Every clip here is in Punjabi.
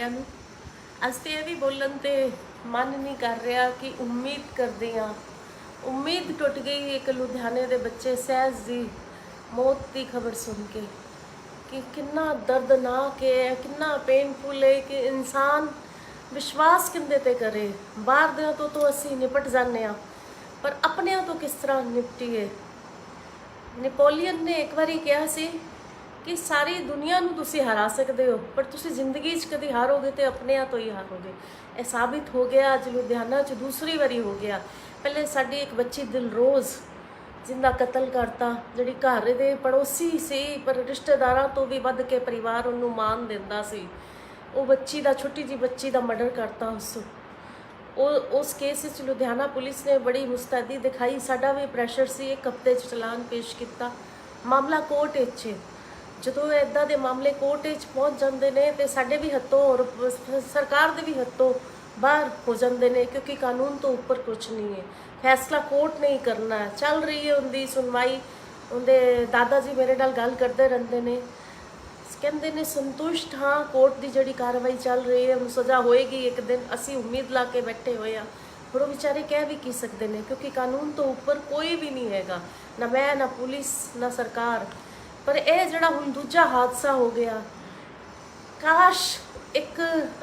ਬੱਚਿਆਂ ਨੂੰ। ਅੱਜ ਤੇ ਇਹ ਵੀ ਬੋਲਣ ਤੇ ਮਨ ਨਹੀਂ ਕਰ ਰਿਹਾ ਕਿ ਉਮੀਦ ਕਰਦੇ ਆ ਉਮੀਦ ਟੁੱਟ ਗਈ ਇੱਕ ਲੁਧਿਆਣੇ ਦੇ ਬੱਚੇ ਸਹਿਜ ਦੀ ਮੌਤ ਦੀ ਖਬਰ ਸੁਣ ਕੇ ਕਿ ਕਿੰਨਾ ਦਰਦਨਾਕ ਹੈ, ਕਿੰਨਾ ਪੇਨਫੁਲ ਹੈ ਕਿ ਇਨਸਾਨ ਵਿਸ਼ਵਾਸ ਕਿੰਦੇ ਤੇ ਕਰੇ। ਬਾਹਰ ਦੇ ਤੋਂ ਤਾਂ ਅਸੀਂ ਨਿਪਟ ਜਾਂਦੇ ਆ ਪਰ ਆਪਣਿਆਂ ਤੋਂ ਕਿਸ ਤਰ੍ਹਾਂ ਨਿਪਟੀਏ? ਨੈਪੋਲੀਅਨ ਨੇ ਇੱਕ ਵਾਰੀ ਕਿਹਾ ਸੀ ਕਿ ਸਾਰੀ ਦੁਨੀਆ ਨੂੰ ਤੁਸੀਂ ਹਰਾ ਸਕਦੇ ਹੋ, ਪਰ ਤੁਸੀਂ ਜ਼ਿੰਦਗੀ 'ਚ ਕਦੀ ਹਾਰੋਗੇ ਤੇ ਆਪਣੇ ਆਪ ਤੋਂ ਹੀ ਹਾਰੋਗੇ। ਇਹ ਸਾਬਿਤ ਹੋ ਗਿਆ, ਅੱਜ ਲੁਧਿਆਣਾ 'ਚ ਦੂਸਰੀ ਵਾਰੀ ਹੋ ਗਿਆ। ਪਹਿਲੇ ਸਾਡੀ ਇੱਕ ਬੱਚੀ ਦਿਲਰੋਜ਼ ਜਿੰਦਾ ਕਤਲ ਕਰਤਾ, ਜਿਹੜੀ ਘਰ ਦੇ ਪੜੋਸੀ ਸੀ, ਪਰ ਰਿਸ਼ਤੇਦਾਰਾਂ ਤੋਂ ਵੀ ਵੱਧ ਕੇ ਪਰਿਵਾਰ ਉਹਨੂੰ ਮਾਨ ਦਿੰਦਾ ਸੀ। ਉਹ ਬੱਚੀ ਦਾ, ਛੋਟੀ ਜੀ ਬੱਚੀ ਦਾ ਮਰਡਰ ਕਰਤਾ ਉਸ। ਉਹ, ਉਸ ਕੇਸ ਵਿੱਚ ਲੁਧਿਆਣਾ ਪੁਲਿਸ ਨੇ ਬੜੀ ਮੁਸਤੈਦੀ ਦਿਖਾਈ। ਸਾਡਾ ਵੀ ਪ੍ਰੈਸ਼ਰ ਸੀ, ਇੱਕ ਹਫ਼ਤੇ 'ਚ ਚਲਾਨ ਪੇਸ਼ ਕੀਤਾ। ਮਾਮਲਾ ਕੋਰਟ ਵਿੱਚ ਜਦੋਂ ਇਦਾਂ ਦੇ ਮਾਮਲੇ ਕੋਰਟ ਵਿੱਚ ਪਹੁੰਚ ਜਾਂਦੇ ਨੇ ਤੇ ਸਾਡੇ ਵੀ ਹੱਥੋਂ ਔਰ ਸਰਕਾਰ ਦੇ ਵੀ ਹੱਥੋਂ ਬਾਹਰ ਹੋ ਜਾਂਦੇ ਨੇ ਕਿਉਂਕਿ ਕਾਨੂੰਨ ਤੋਂ ਉੱਪਰ ਕੁਝ ਨਹੀਂ ਹੈ। ਫੈਸਲਾ ਕੋਰਟ ਨੇ ਹੀ ਕਰਨਾ ਚੱਲ ਰਹੀ ਹੈ ਉਹਦੀ ਸੁਣਵਾਈ। ਉਹਦੇ ਦਾਦਾ ਜੀ ਮੇਰੇ ਨਾਲ ਗੱਲ ਕਰਦੇ ਰਹਿੰਦੇ ਨੇ। ਕਹਿੰਦੇ ਨੇ, ਸੰਤੁਸ਼ਟ ਹਾਂ ਕੋਰਟ ਦੀ ਜਿਹੜੀ ਕਾਰਵਾਈ ਚੱਲ ਰਹੀ ਹੈ, ਉਹਨੂੰ ਸਜ਼ਾ ਹੋਏਗੀ ਇੱਕ ਦਿਨ। ਅਸੀਂ ਉਮੀਦ ਲਾ ਕੇ ਬੈਠੇ ਹੋਏ ਆ ਪਰ ਉਹ ਵਿਚਾਰੇ ਕਹਿ ਵੀ ਕੀ ਸਕਦੇ ਨੇ ਕਿਉਂਕਿ ਕਾਨੂੰਨ ਤੋਂ ਉੱਪਰ ਕੋਈ ਵੀ ਨਹੀਂ ਹੈਗਾ। ਨਾ ਮੈਂ, ਨਾ ਪੁਲਿਸ, ਨਾ ਸਰਕਾਰ। ਪਰ ਇਹ ਜਿਹੜਾ ਹੁਣ ਦੂਜਾ ਹਾਦਸਾ ਹੋ ਗਿਆ, ਕਾਸ਼ ਇੱਕ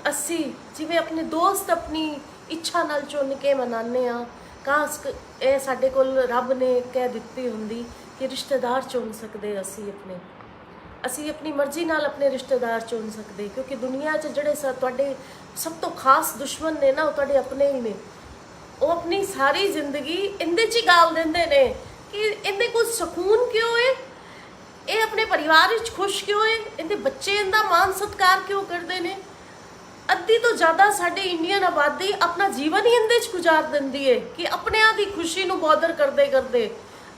ਅਸੀਂ ਜਿਵੇਂ ਆਪਣੇ ਦੋਸਤ ਆਪਣੀ ਇੱਛਾ ਨਾਲ ਚੁਣ ਕੇ ਮਨਾਉਂਦੇ ਆ ਕਾਸ਼ ਕ- ਇਹ ਸਾਡੇ ਕੋਲ ਰੱਬ ਨੇ ਕਹਿ ਦਿੱਤੀ ਹੁੰਦੀ ਕਿ ਰਿਸ਼ਤੇਦਾਰ ਚੁਣ ਸਕਦੇ ਅਸੀਂ ਆਪਣੇ। ਅਸੀਂ ਆਪਣੀ ਮਰਜ਼ੀ ਨਾਲ ਆਪਣੇ ਰਿਸ਼ਤੇਦਾਰ ਚੁਣ ਸਕਦੇ, ਕਿਉਂਕਿ ਦੁਨੀਆ 'ਚ ਜਿਹੜੇ ਸ- ਤੁਹਾਡੇ ਸਭ ਤੋਂ ਖਾਸ ਦੁਸ਼ਮਣ ਨੇ ਨਾ, ਉਹ ਤੁਹਾਡੇ ਆਪਣੇ ਹੀ ਨੇ। ਉਹ ਆਪਣੀ ਸਾਰੀ ਜ਼ਿੰਦਗੀ ਇਹਦੇ 'ਚ ਹੀ ਗਾਲ ਦਿੰਦੇ ਨੇ ਕਿ ਇਹਦੇ ਕੋਲ ਸਕੂਨ ਕਿਉਂ ਹੈ ਇਹ ਆਪਣੇ ਪਰਿਵਾਰ ਵਿੱਚ ਖੁਸ਼ ਕਿਉਂ ਹੈ? ਇਹਦੇ ਬੱਚੇ ਇਹਦਾ ਮਾਨ ਸਤਿਕਾਰ ਕਿਉਂ ਕਰਦੇ ਨੇ? ਅੱਧੀ ਤੋਂ ਜ਼ਿਆਦਾ ਸਾਡੇ ਇੰਡੀਅਨ ਆਬਾਦੀ ਆਪਣਾ ਜੀਵਨ ਹੀ ਇਹਦੇ 'ਚ ਗੁਜ਼ਾਰ ਦਿੰਦੀ ਹੈ ਕਿ ਆਪਣਿਆਂ ਦੀ ਖੁਸ਼ੀ ਨੂੰ ਬੌਦਰ ਕਰਦੇ ਕਰਦੇ,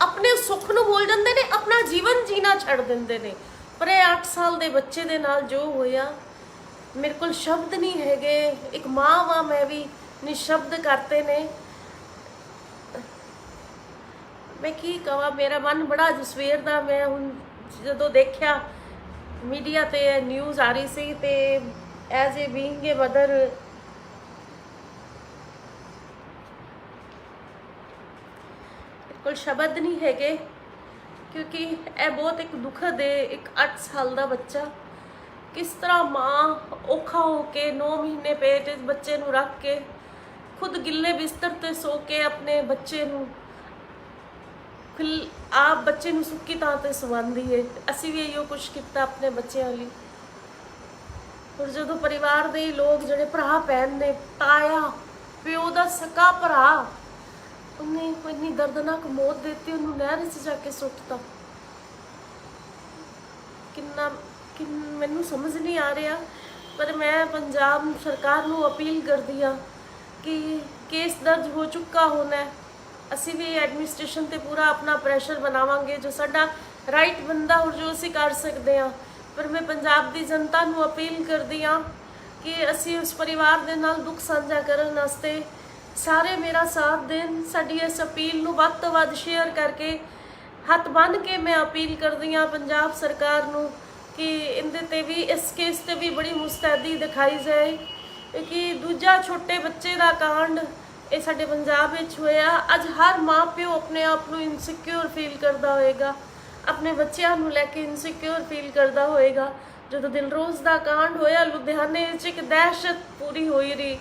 ਆਪਣੇ ਸੁੱਖ ਨੂੰ ਭੁੱਲ ਜਾਂਦੇ ਨੇ, ਆਪਣਾ ਜੀਵਨ ਜੀਣਾ ਛੱਡ ਦਿੰਦੇ ਨੇ। ਪਰ ਇਹ 8 ਸਾਲ ਦੇ ਬੱਚੇ ਦੇ ਨਾਲ ਜੋ ਹੋਇਆ, ਮੇਰੇ ਕੋਲ ਸ਼ਬਦ ਨਹੀਂ ਹੈਗੇ। ਇੱਕ ਮਾਂ ਵਾਂ ਮੈਂ ਵੀ ਨਿਸ਼ਬਦ ਕਰਤੇ ਨੇ। ਮੈਂ ਕੀ ਕਹਾਂ ਮੇਰਾ ਮਨ ਬੜਾ ਜਸਵੇਰ ਦਾ, ਮੈਂ ਹੁਣ ਜਦੋਂ ਦੇਖਿਆ, ਮੀਡੀਆ ਤੇ ਨਿਊਜ਼ ਆ ਰਹੀ ਸੀ ਤੇ as a being a mother ਕੋਲ ਸ਼ਬਦ ਨਹੀਂ ਹੈਗੇ, ਕਿਉਂਕਿ ਇਹ ਬਹੁਤ ਇੱਕ ਦੁਖਦ ਹੈ, ਇੱਕ 8 ਸਾਲ ਦਾ ਬੱਚਾ। ਕਿਸ ਤਰ੍ਹਾਂ ਮਾਂ ਔਖਾ ਹੋ ਕੇ 9 ਮਹੀਨੇ ਪੇਟ ਵਿੱਚ ਬੱਚੇ ਨੂੰ ਰੱਖ ਕੇ ਖੁਦ ਗਿੱਲੇ ਬਿਸਤਰ ਤੇ ਸੋ ਕੇ ਆਪਣੇ ਬੱਚੇ ਨੂੰ ਖਿਲ ਆਪ ਬੱਚੇ ਨੂੰ ਸੁੱਕੀ ਤਾਂ ਤੇ ਸਵਾਉਂਦੀ ਏ। ਅਸੀਂ ਵੀ ਇਹੋ ਕੁਝ ਕੀਤਾ ਆਪਣੇ ਬੱਚਿਆਂ ਲਈ। ਔਰ ਜਦੋਂ ਪਰਿਵਾਰ ਦੇ ਲੋਕ ਜਿਹੜੇ ਭਰਾ ਭੈਣ ਨੇ, ਤਾਇਆ, ਪਿਓ ਦਾ ਸਕਾ ਭਰਾ, ਉਹਨੇ ਇੰਨੀ ਦਰਦਨਾਕ ਮੌਤ ਦਿੱਤੀ, ਉਹਨੂੰ ਨਹਿਰ 'ਚ ਜਾ ਕੇ ਸੁੱਟਤਾ। ਕਿੰਨਾ ਕਿ ਮੈਨੂੰ ਸਮਝ ਨਹੀਂ ਆ ਰਿਹਾ, ਪਰ ਮੈਂ ਪੰਜਾਬ ਸਰਕਾਰ ਨੂੰ ਅਪੀਲ ਕਰਦੀ ਆ ਕਿ ਕੇਸ ਦਰਜ ਹੋ ਚੁੱਕਾ ਹੋਣਾ ਅਸੀਂ ਵੀ ਐਡਮਿਨਿਸਟ੍ਰੇਸ਼ਨ ਤੇ ਪੂਰਾ ਆਪਣਾ ਪ੍ਰੈਸ਼ਰ ਬਣਾਵਾਂਗੇ ਜੋ ਸਾਡਾ ਰਾਈਟ ਬੰਦਾ ਹੋਰ ਜੋ ਅਸੀਂ ਕਰ ਸਕਦੇ ਆ ਪਰ ਮੈਂ ਪੰਜਾਬ ਦੀ ਜਨਤਾ ਨੂੰ ਅਪੀਲ ਕਰਦੀ ਆ ਕਿ ਅਸੀਂ ਉਸ ਪਰਿਵਾਰ ਦੇ ਨਾਲ ਦੁੱਖ ਸਾਂਝਾ ਕਰਨ ਵਾਸਤੇ ਸਾਰੇ ਮੇਰਾ ਸਾਥ ਦੇਣ। ਸਾਡੀ ਇਸ ਅਪੀਲ ਨੂੰ ਵੱਧ ਤੋਂ ਵੱਧ ਸ਼ੇਅਰ ਕਰਕੇ ਹੱਥ ਬੰਨ ਕੇ ਮੈਂ ਅਪੀਲ ਕਰਦੀ ਆ ਪੰਜਾਬ ਸਰਕਾਰ ਨੂੰ ਕਿ ਇਹਦੇ ਤੇ ਵੀ, ਇਸ ਕੇਸ ਤੇ ਵੀ ਬੜੀ ਮੁਸਤੈਦੀ ਦਿਖਾਈ ਜਾਏ। ਕਿ ਦੂਜਾ ਛੋਟੇ ਬੱਚੇ ਦਾ ਕਾਂਡ ਇਹ ਸਾਡੇ ਪੰਜਾਬ ਵਿੱਚ ਹੋਇਆ। ਅੱਜ ਹਰ ਮਾਂ ਪਿਓ ਆਪਣੇ ਆਪ ਨੂੰ ਇਨਸਿਕਿਉਰ ਫੀਲ ਕਰਦਾ ਹੋਏਗਾ। ਆਪਣੇ ਬੱਚਿਆਂ ਨੂੰ ਲੈ ਕੇ ਇਨਸਿਕਿਉਰ ਫੀਲ ਕਰਦਾ ਹੋਏਗਾ। ਜਦੋਂ ਦਿਲਰੋਜ਼ ਦਾ ਕਾਂਡ ਹੋਇਆ, ਲੁਧਿਆਣੇ ਵਿੱਚ ਇੱਕ ਦਹਿਸ਼ਤ ਪੂਰੀ ਹੋਈ ਰਹੀ।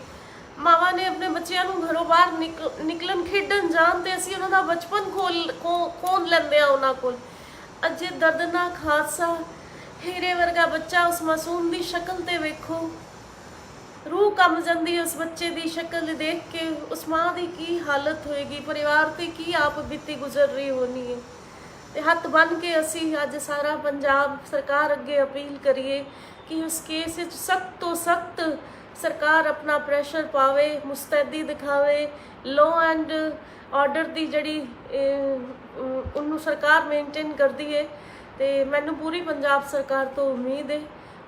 ਮਾਵਾਂ ਨੇ ਆਪਣੇ ਬੱਚਿਆਂ ਨੂੰ ਘਰੋਂ ਬਾਹਰ ਨਿਕ- ਨਿਕਲਣ, ਖੇਡਣ ਜਾਣ ਤੇ ਅਸੀਂ ਉਹਨਾਂ ਦਾ ਬਚਪਨ ਖੋਲ, ਖੋ- ਲੈਂਦੇ ਆ ਉਹਨਾਂ ਕੋਲ। ਅਜੇ ਦਰਦਨਾਕ ਹਾਦਸਾ, ਹੀਰੇ ਵਰਗਾ ਬੱਚਾ ਉਸ ਮਾਸੂਮ ਦੀ ਸ਼ਕਲ ਤੇ ਵੇਖੋ। ਰੂਹ ਕੰਬ ਜਾਂਦੀ ਉਸ ਬੱਚੇ ਦੀ ਸ਼ਕਲ ਦੇਖ ਕੇ। ਉਸ ਮਾਂ ਦੀ ਕੀ ਹਾਲਤ ਹੋਏਗੀ? ਪਰਿਵਾਰ ਤੇ ਕੀ ਆਪ ਬੀਤੀ ਗੁਜ਼ਰ ਰਹੀ ਹੋਣੀ ਹੈ? ਤੇ ਹੱਥ ਬੰਨ ਕੇ ਅਸੀਂ ਅੱਜ ਸਾਰਾ ਪੰਜਾਬ ਸਰਕਾਰ ਅੱਗੇ ਅਪੀਲ ਕਰੀਏ ਕਿ ਉਸ ਕੇਸ ਵਿੱਚ ਸਖਤ ਤੋਂ ਸਖਤ ਸਰਕਾਰ ਆਪਣਾ ਪ੍ਰੈਸ਼ਰ ਪਾਵੇ, ਮੁਸਤੈਦੀ ਦਿਖਾਵੇ ਲੋ ਐਂਡ ਆਰਡਰ ਦੀ ਜਿਹੜੀ ਉਹਨੂੰ ਸਰਕਾਰ ਮੇਨਟੇਨ ਕਰਦੀ ਹੈ। ਤੇ ਮੈਨੂੰ ਪੂਰੀ ਪੰਜਾਬ ਸਰਕਾਰ ਤੋਂ ਉਮੀਦ ਹੈ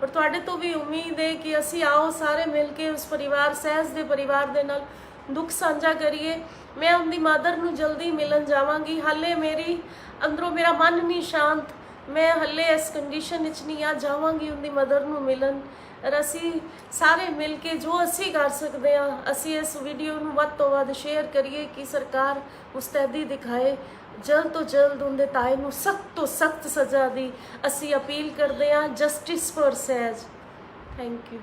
ਔਰ ਤੁਹਾਡੇ ਤੋਂ ਵੀ ਉਮੀਦ ਹੈ ਕਿ ਅਸੀਂ ਆਓ, ਸਾਰੇ ਮਿਲ ਕੇ ਉਸ ਪਰਿਵਾਰ, ਸਹਿਜ ਦੇ ਪਰਿਵਾਰ ਦੇ ਨਾਲ ਦੁੱਖ ਸਾਂਝਾ ਕਰੀਏ। ਮੈਂ ਉਹਦੀ ਮਾਦਰ ਨੂੰ ਜਲਦੀ ਮਿਲਣ ਜਾਵਾਂਗੀ। ਹਾਲੇ ਮੇਰੀ, ਅੰਦਰੋਂ ਮੇਰਾ ਮਨ ਨਹੀਂ ਸ਼ਾਂਤ। ਮੈਂ ਹੱਲੇ ਇਸ ਕੰਡੀਸ਼ਨ ਵਿੱਚ ਨਹੀਂ ਆ, ਜਾਵਾਂਗੀ ਉਹਦੀ ਮਦਰ ਨੂੰ ਮਿਲਣ। ਔਰ ਅਸੀਂ ਸਾਰੇ ਮਿਲ ਕੇ ਜੋ ਅਸੀਂ ਕਰ ਸਕਦੇ ਹਾਂ, ਅਸੀਂ ਇਸ ਵੀਡੀਓ ਨੂੰ ਵੱਧ ਤੋਂ ਵੱਧ ਸ਼ੇਅਰ ਕਰੀਏ ਕਿ ਸਰਕਾਰ ਮੁਸਤੈਦੀ ਦਿਖਾਏ। ਜਲਦ ਤੋਂ ਜਲਦ ਉਹਦੇ ਤਾਏ ਨੂੰ ਸਖਤ ਤੋਂ ਸਖਤ ਸਜ਼ਾ ਦੀ ਅਸੀਂ ਅਪੀਲ ਕਰਦੇ ਹਾਂ justice for Sahaj. Thank you